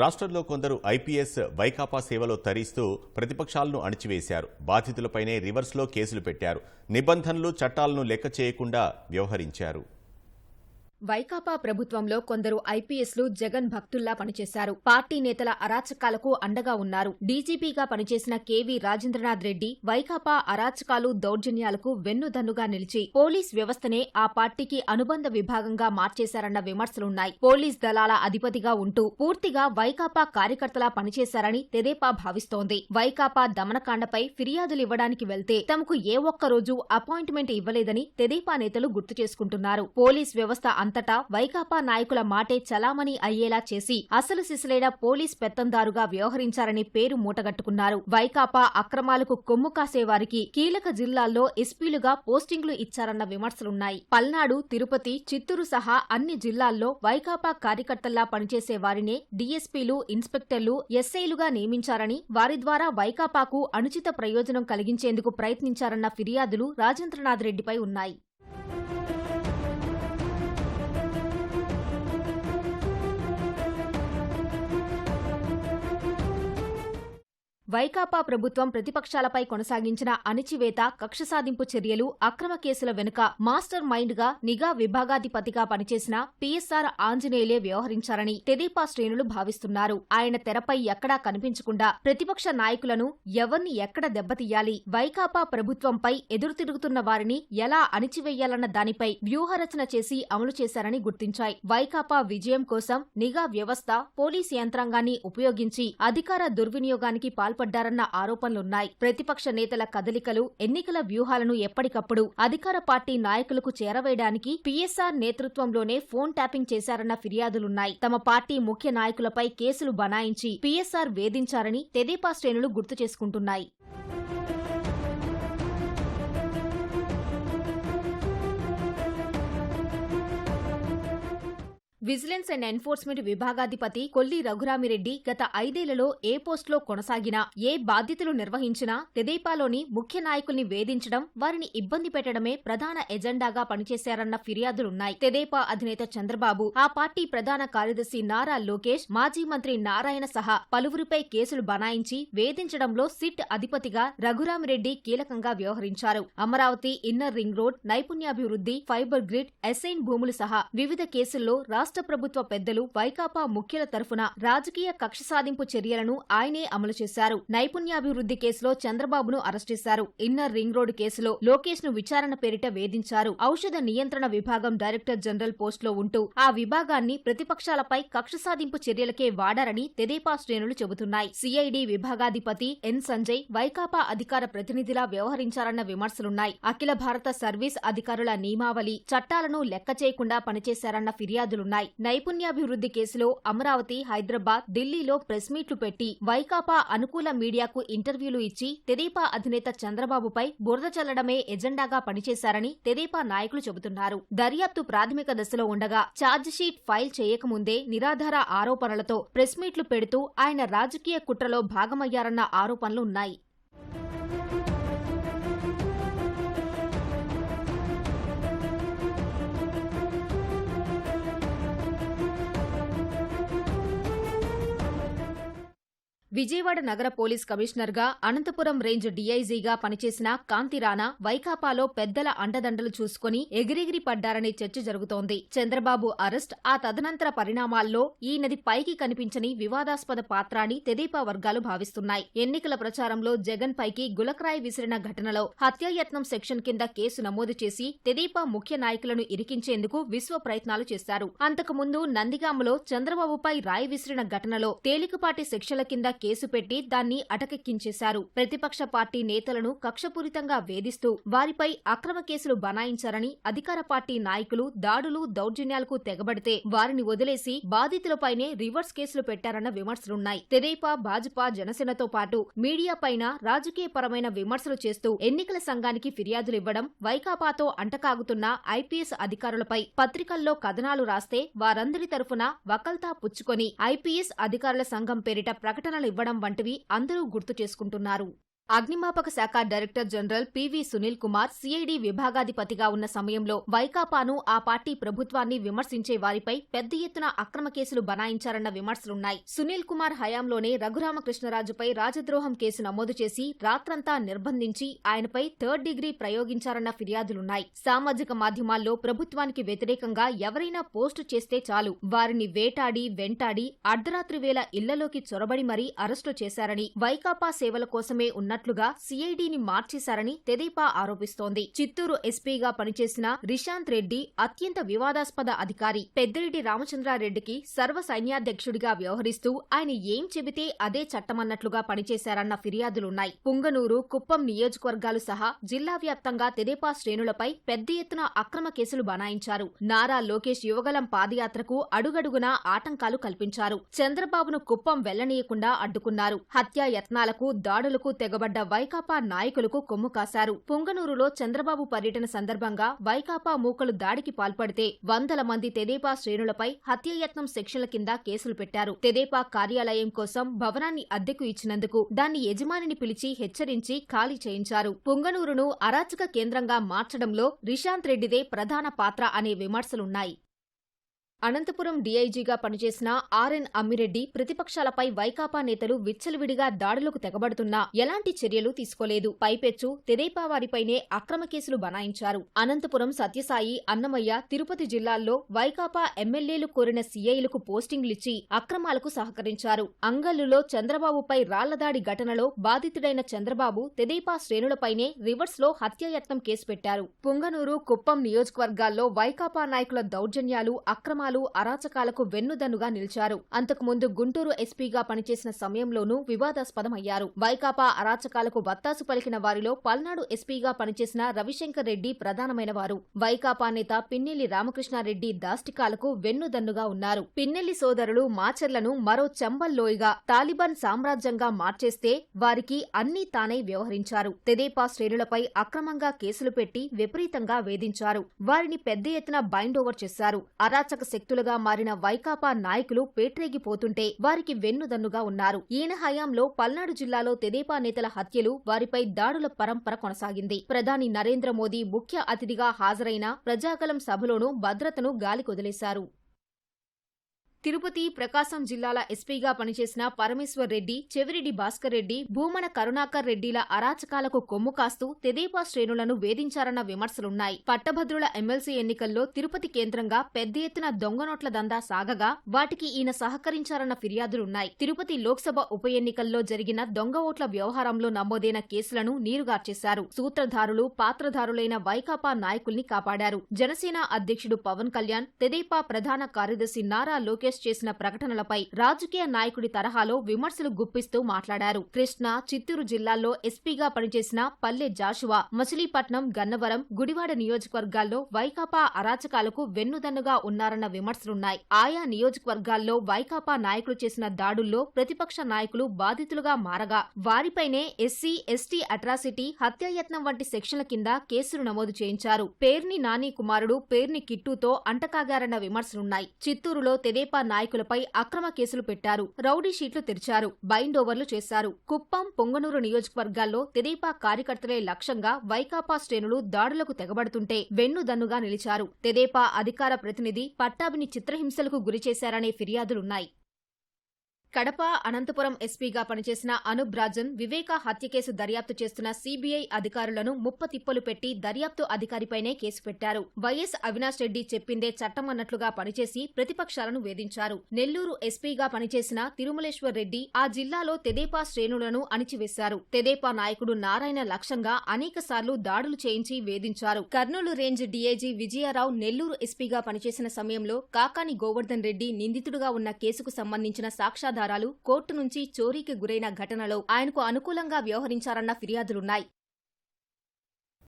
రాష్ట్రంలో కొందరు ఐపీఎస్ వైకాపా సేవలో తరిస్తూ ప్రతిపక్షాలను అణిచివేశారు. బాధితులపైనే రివర్స్లో కేసులు పెట్టారు. నిబంధనలు చట్టాలను లెక్క చేయకుండా వ్యవహరించారు. వైకాపా ప్రభుత్వంలో కొందరు ఐపీఎస్లు జగన్ భక్తుల్లా పనిచేశారు. పార్టీ నేతల అరాచకాలకు అండగా ఉన్నారు. డీజీపీగా పనిచేసిన కేవీ రాజేంద్రనాథ్ రెడ్డి వైకాపా అరాచకాలు దౌర్జన్యాలకు వెన్నుదన్నుగా నిలిచి పోలీస్ వ్యవస్థనే ఆ పార్టీకి అనుబంధ విభాగంగా మార్చేశారన్న విమర్శలున్నాయి. పోలీస్ దళాల అధిపతిగా ఉంటూ పూర్తిగా వైకాపా కార్యకర్తలా పనిచేశారని తెదేపా భావిస్తోంది. వైకాపా దమనకాండపై ఫిర్యాదులు ఇవ్వడానికి వెళ్తే తమకు ఏ ఒక్క రోజు అపాయింట్మెంట్ ఇవ్వలేదని తెదేపా నేతలు గుర్తు చేసుకుంటున్నారు. పోలీస్ వ్యవస్థ అంతటా వైకాపా నాయకుల మాటే చలామణి అయ్యేలా చేసి అసలు సిసలైన పోలీస్ పెత్తందారుగా వ్యవహరించారని పేరు మూటగట్టుకున్నారు. వైకాపా అక్రమాలకు కొమ్ము కాసేవారికి కీలక జిల్లాల్లో ఎస్పీలుగా పోస్టింగ్లు ఇచ్చారన్న విమర్శలున్నాయి. పల్నాడు తిరుపతి చిత్తూరు సహా అన్ని జిల్లాల్లో వైకాపా కార్యకర్తల్లా పనిచేసే వారినే డీఎస్పీలు ఇన్స్పెక్టర్లు ఎస్ఐలుగా నియమించారని వారి ద్వారా వైకాపాకు అనుచిత ప్రయోజనం కలిగించేందుకు ప్రయత్నించారన్న ఫిర్యాదులు రాజేంద్రనాథ్ రెడ్డిపై ఉన్నాయి. వైకాపా ప్రభుత్వం ప్రతిపక్షాలపై కొనసాగించిన అణిచివేత కక్ష సాధింపు చర్యలు అక్రమ కేసుల వెనుక మాస్టర్ మైండ్గా నిఘా విభాగాధిపతిగా పనిచేసిన పీఎస్ఆర్ ఆంజనేయులే వ్యవహరించారని తెదేపా శ్రేణులు భావిస్తున్నారు. ఆయన తెరపై ఎక్కడా కనిపించకుండా ప్రతిపక్ష నాయకులను ఎవర్ని ఎక్కడ దెబ్బతీయాలి వైకాపా ప్రభుత్వంపై ఎదురు తిరుగుతున్న వారిని ఎలా అణిచివేయాలన్న దానిపై వ్యూహరచన చేసి అమలు చేశారని గుర్తించాయి. వైకాపా విజయం కోసం నిఘా వ్యవస్థ పోలీస్ యంత్రాంగాన్ని ఉపయోగించి అధికార దుర్వినియోగానికి పాల్పడ్డారన్న ఆరోపణలున్నాయి. ప్రతిపక్ష నేతల కదలికలు ఎన్నికల వ్యూహాలను ఎప్పటికప్పుడు అధికార పార్టీ నాయకులకు చేరవేయడానికి పీఎస్ఆర్ నేతృత్వంలోనే ఫోన్ ట్యాపింగ్ చేశారన్న ఫిర్యాదులున్నాయి. తమ పార్టీ ముఖ్య నాయకులపై కేసులు బనాయించి పీఎస్ఆర్ వేధించారని తెదేపా శ్రేణులు గుర్తు చేసుకుంటున్నాయి. విజిలెన్స్ అండ్ ఎన్ఫోర్స్మెంట్ విభాగాధిపతి కొల్లి రఘురామిరెడ్డి గత ఐదేళ్ళలో ఏ పోస్టులో కొనసాగినా ఏ బాధ్యతలు నిర్వహించినా తెదేపాలోని ముఖ్య నాయకుల్ని వేధించడం వారిని ఇబ్బంది పెట్టడమే ప్రధాన ఎజెండాగా పనిచేశారన్న ఫిర్యాదులున్నాయి. తెదేపా అధినేత చంద్రబాబు ఆ పార్టీ ప్రధాన కార్యదర్శి నారా లోకేష్ మాజీ మంత్రి నారాయణ సహా పలువురిపై కేసులు బనాయించి వేధించడంలో సిట్ అధిపతిగా రఘురామిరెడ్డి కీలకంగా వ్యవహరించారు. అమరావతి ఇన్నర్ రింగ్ రోడ్ నైపుణ్యాభివృద్ధి ఫైబర్ గ్రిడ్ ఎస్ఐన్ భూములు సహా వివిధ కేసుల్లో రాష్ట్ర ప్రభుత్వ పెద్దలు వైకాపా ముఖ్యుల తరఫున రాజకీయ కక్ష సాధింపు చర్యలను ఆయనే అమలు చేశారు. నైపుణ్యాభివృద్ధి కేసులో చంద్రబాబును అరెస్ట్ చేశారు. ఇన్నర్ రింగ్ రోడ్ కేసులో లోకేష్ను విచారణ పేరిట వేధించారు. ఔషధ నియంత్రణ విభాగం డైరెక్టర్ జనరల్ పోస్టులో ఉంటూ ఆ విభాగాన్ని ప్రతిపక్షాలపై కక్ష సాధింపు చర్యలకే వాడారని తెదేపా శ్రేణులు చెబుతున్నాయి. సిఐడి విభాగాధిపతి ఎన్ సంజయ్ వైకాపా అధికార ప్రతినిధిలా వ్యవహరించారన్న విమర్శలున్నాయి. అఖిల భారత సర్వీస్ అధికారుల నియమావళి చట్టాలను లెక్క చేయకుండా పనిచేశారన్న ఫిర్యాదులున్నాయి. నైపుణ్యాభివృద్ధి కేసులో అమరావతి హైదరాబాద్ ఢిల్లీలో ప్రెస్ మీట్లు పెట్టి వైకాపా అనుకూల మీడియాకు ఇంటర్వ్యూలు ఇచ్చి తెదేపా అధినేత చంద్రబాబుపై బురద చల్లడమే ఎజెండాగా పనిచేశారని తెదేపా నాయకులు చెబుతున్నారు. దర్యాప్తు ప్రాథమిక దశలో ఉండగా ఛార్జిషీట్ ఫైల్ చేయకముందే నిరాధార ఆరోపణలతో ప్రెస్ మీట్లు పెడుతూ ఆయన రాజకీయ కుట్రలో భాగమయ్యారన్న ఆరోపణలు విజయవాడ నగర పోలీస్ కమిషనర్గా అనంతపురం రేంజ్ డీఐజీగా పనిచేసిన కాంతిరాణా వైకాపాలో పెద్దల అండదండలు చూసుకుని ఎగిరెగిరి పడ్డారనే చర్చ జరుగుతోంది. చంద్రబాబు అరెస్ట్ ఆ తదనంతర పరిణామాల్లో ఈయనది పైకి కనిపించని వివాదాస్పద పాత్ర అని తెదేపా వర్గాలు భావిస్తున్నాయి. ఎన్నికల ప్రచారంలో జగన్ పైకి గులక్రాయి విసిరిన ఘటనలో హత్యాయత్నం సెక్షన్ కింద కేసు నమోదు చేసి తెదేపా ముఖ్య నాయకులను ఇరికించేందుకు విశ్వ ప్రయత్నాలు చేశారు. అంతకుముందు నందిగామలో చంద్రబాబుపై రాయి విసిరిన ఘటనలో తేలికపాటి శిక్షల కింద కేసు పెట్టి దాన్ని అటకెక్కించేశారు. ప్రతిపక్ష పార్టీ నేతలను కక్షపూరితంగా వేధిస్తూ వారిపై అక్రమ కేసులు బనాయించారని అధికార పార్టీ నాయకులు దాడులు దౌర్జన్యాలకు తెగబడితే వారిని వదిలేసి బాధితులపైనే రివర్స్ కేసులు పెట్టారన్న విమర్శలున్నాయి. తెదేపా భాజపా జనసేనతో పాటు మీడియాపైన రాజకీయపరమైన విమర్శలు చేస్తూ ఎన్నికల సంఘానికి ఫిర్యాదులివ్వడం వైకాపాతో అంటకాగుతున్న ఐపీఎస్ అధికారులపై పత్రికల్లో కథనాలు రాస్తే వారందరి తరఫున వకల్తా పుచ్చుకొని ఐపీఎస్ అధికారుల సంఘం పేరిట ప్రకటనలు ఇవ్వడం వంటివి అందరూ గుర్తు చేసుకుంటున్నారు. అగ్నిమాపక శాఖ director general PV Sunil Kumar CID విభాగాధిపతిగా ఉన్న సమయంలో వైకాపాను ఆ పార్టీ ప్రభుత్వాన్ని విమర్శించే వారిపై పెద్ద ఎత్తున అక్రమ కేసులు బనాయించారన్న విమర్శలున్నాయి. సునీల్ కుమార్ హయాంలోనే రఘురామకృష్ణరాజుపై రాజద్రోహం కేసు నమోదు చేసి రాత్రంతా నిర్బంధించి ఆయనపై థర్డ్ డిగ్రీ ప్రయోగించారన్న ఫిర్యాదులున్నాయి. సామాజిక మాధ్యమాల్లో ప్రభుత్వానికి వ్యతిరేకంగా ఎవరైనా పోస్టు చేస్తే చాలు. వారిని వేటాడి వెంటాడి అర్ధరాత్రి వేళ ఇళ్ళలోకి చొరబడి మరీ అరెస్టు చేశారని వైకాపా సేవల కోసమే ఉన్న ఉన్నట్లుగా సిఐడిని మార్చేశారని తెదేపా ఆరోపిస్తోంది. చిత్తూరు ఎస్పీగా పనిచేసిన రిశాంత్ రెడ్డి అత్యంత వివాదాస్పద అధికారి. పెద్దిరెడ్డి రామచంద్రారెడ్డికి సర్వ సైన్యాధ్యక్షుడిగా వ్యవహరిస్తూ ఆయన ఏం చెబితే అదే చట్టమన్నట్లుగా పనిచేశారన్న ఫిర్యాదులున్నాయి. పుంగనూరు కుప్పం నియోజకవర్గాలు సహా జిల్లా వ్యాప్తంగా తెదేపా శ్రేణులపై పెద్ద ఎత్తున అక్రమ కేసులు బనాయించారు. నారా లోకేష్ యువగలం పాదయాత్రకు అడుగడుగునా ఆటంకాలు కల్పించారు. చంద్రబాబును కుప్పం వెళ్ళనీయకుండా అడ్డుకున్నారు. హత్యాయత్నాలకు యత్నాలకు దాడులకు పడ్డ వైకాపా నాయకులకు కొమ్ము కాశారు. పొంగనూరులో చంద్రబాబు పర్యటన సందర్భంగా వైకాపా మూకలు దాడికి పాల్పడితే వందల మంది తెదేపా శ్రేణులపై హత్యయత్నం సెక్షన్ల కింద కేసులు పెట్టారు. తెదేపా కార్యాలయం కోసం భవనాన్ని అద్దెకు ఇచ్చినందుకు దాన్ని యజమానిని పిలిచి హెచ్చరించి ఖాళీ చేయించారు. పొంగనూరును అరాచక కేంద్రంగా మార్చడంలో రిషాంత్ రెడ్డిదే ప్రధాన పాత్ర అనే విమర్శలున్నాయి. అనంతపురం డీఐజీగా పనిచేసిన ఆర్ఎన్ అమ్మిరెడ్డి ప్రతిపక్షాలపై వైకాపా నేతలు విచ్చలవిడిగా దాడులకు తెగబడుతున్నా ఎలాంటి చర్యలు తీసుకోలేదు. పైపెచ్చు తెదేపా వారిపైనే అక్రమ కేసులు బనాయించారు. అనంతపురం సత్యసాయి అన్నమయ్య తిరుపతి జిల్లాల్లో వైకాపా ఎమ్మెల్యేలు కోరిన సీఐలకు పోస్టింగ్లిచ్చి అక్రమాలకు సహకరించారు. అంగల్లులో చంద్రబాబుపై రాళ్ళదాడి ఘటనలో బాధితుడైన చంద్రబాబు తెదేపా శ్రేణులపైనే రివర్స్లో హత్యాయత్నం కేసు పెట్టారు. పుంగనూరు కుప్పం నియోజకవర్గాల్లో వైకాపా నాయకుల దౌర్జన్యాలు అక్రమాలు అరాచకాలకు వెన్నుదన్నుగా నిలిచారు. అంతకుముందు గుంటూరు ఎస్పీగా పనిచేసిన సమయంలోనూ వివాదాస్పదమయ్యారు. వైకాపా అరాచకాలకు వత్తాసు పలికిన వారిలో పల్నాడు ఎస్పీగా పనిచేసిన రవిశంకర్ రెడ్డి ప్రధానమైన వారు వైకాపా నేత పిన్నెల్లి రామకృష్ణారెడ్డి దాష్టికాలకు వెన్నుదన్నుగా ఉన్నారు. పిన్నెల్లి సోదరులు మాచర్లను మరో చెంబల్లోయగా తాలిబాన్ సామ్రాజ్యంగా మార్చేస్తే వారికి అన్నీ తానై వ్యవహరించారు. తెదేపా శ్రేణులపై అక్రమంగా కేసులు పెట్టి విపరీతంగా వేధించారు. వారిని పెద్ద ఎత్తున బైండ్ ఓవర్ చేశారు. అరాచక శక్తులుగా మారిన వైకాపా నాయకులు పేట్రేగిపోతుంటే వారికి వెన్నుదన్నుగా ఉన్నారు. ఈయన హయాంలో పల్నాడు జిల్లాలో తెదేపా నేతల హత్యలు వారిపై దాడుల పరంపర కొనసాగింది. ప్రధాని నరేంద్ర మోదీ ముఖ్య అతిథిగా హాజరైన ప్రజాకలం సభలోనూ భద్రతను గాలికొదిలేశారు. తిరుపతి ప్రకాశం జిల్లాల ఎస్పీగా పనిచేసిన పరమేశ్వర్ రెడ్డి చెవిరెడ్డి భాస్కర్ రెడ్డి భూమన కరుణాకర్ రెడ్డిల అరాచకాలకు కొమ్ము కాస్తూ తెదేపా శ్రేణులను వేధించారన్న విమర్శలున్నాయి. పట్టభద్రుల ఎమ్మెల్సీ ఎన్నికల్లో తిరుపతి కేంద్రంగా పెద్ద ఎత్తున దొంగ నోట్ల దందా సాగగా వాటికి ఈయన సహకరించారన్న ఫిర్యాదులున్నాయి. తిరుపతి లోక్సభ ఉప ఎన్నికల్లో జరిగిన దొంగ ఓట్ల వ్యవహారంలో నమోదైన కేసులను నీరుగార్చేశారు. సూత్రధారులు పాత్రధారులైన వైకాపా నాయకుల్ని కాపాడారు. జనసేన అధ్యక్షుడు పవన్ కళ్యాణ్ తెదేపా ప్రధాన కార్యదర్శి నారా లోకేష్ చేసిన ప్రకటనలపై రాజకీయ నాయకుడి తరహాలో విమర్శలు గుప్పిస్తూ మాట్లాడారు. కృష్ణా చిత్తూరు జిల్లాల్లో ఎస్పీగా పనిచేసిన పల్లె జాషువా మచిలీపట్నం గన్నవరం గుడివాడ నియోజకవర్గాల్లో వైకాపా అరాచకాలకు వెన్నుదన్నుగా ఉన్నారన్న విమర్శలున్నాయి. ఆయా నియోజకవర్గాల్లో వైకాపా నాయకులు చేసిన దాడుల్లో ప్రతిపక్ష నాయకులు బాధితులుగా మారగా వారిపైనే ఎస్సీ ఎస్టీ అట్రాసిటీ హత్యాయత్నం వంటి సెక్షన్ల కింద కేసులు నమోదు చేయించారు. పేర్ని నాని కుమారుడు పేర్ని కిట్టుతో అంటకాగారన్న విమర్శలున్నాయి. చిత్తూరులో తెదేపా నాయకులపై అక్రమ కేసులు పెట్టారు. రౌడీ షీట్లు తెరిచారు. బైండ్ ఓవర్లు చేశారు. కుప్పం పొంగనూరు నియోజకవర్గాల్లో తెదేపా కార్యకర్తలే లక్ష్యంగా వైకాపా శ్రేణులు దాడులకు తెగబడుతుంటే వెన్నుదన్నుగా నిలిచారు. తెదేపా అధికార ప్రతినిధి పట్టాభిని చిత్రహింసలకు గురిచేశారనే ఫిర్యాదులున్నాయి. కడప అనంతపురం ఎస్పీగా పనిచేసిన అనూప్ రాజన్ వివేక హత్య కేసు దర్యాప్తు చేస్తున్న సీబీఐ అధికారులను ముప్పతిప్పలు పెట్టి దర్యాప్తు అధికారిపైనే కేసు పెట్టారు. వైఎస్ అవినాష్ రెడ్డి చెప్పిందే చట్టమన్నట్లుగా పనిచేసి ప్రతిపక్షాలను వేధించారు. నెల్లూరు ఎస్పీగా పనిచేసిన తిరుమలేశ్వర్ రెడ్డి ఆ జిల్లాలో తెదేపా శ్రేణులను అణిచివేశారు. తెదేపా నాయకుడు నారాయణ లక్ష్యంగా అనేకసార్లు దాడులు చేయించి వేధించారు. కర్నూలు రేంజ్ డీఐజీ విజయారావు నెల్లూరు ఎస్పీగా పనిచేసిన సమయంలో కాకాని గోవర్ధన్ రెడ్డి నిందితుడుగా ఉన్న కేసుకు సంబంధించిన సాక్ష్యాధారాలు కోర్టు నుంచి చోరీకి గురైన ఘటనలో ఆయనకు అనుకూలంగా వ్యవహరించారన్న ఫిర్యాదులున్నాయి.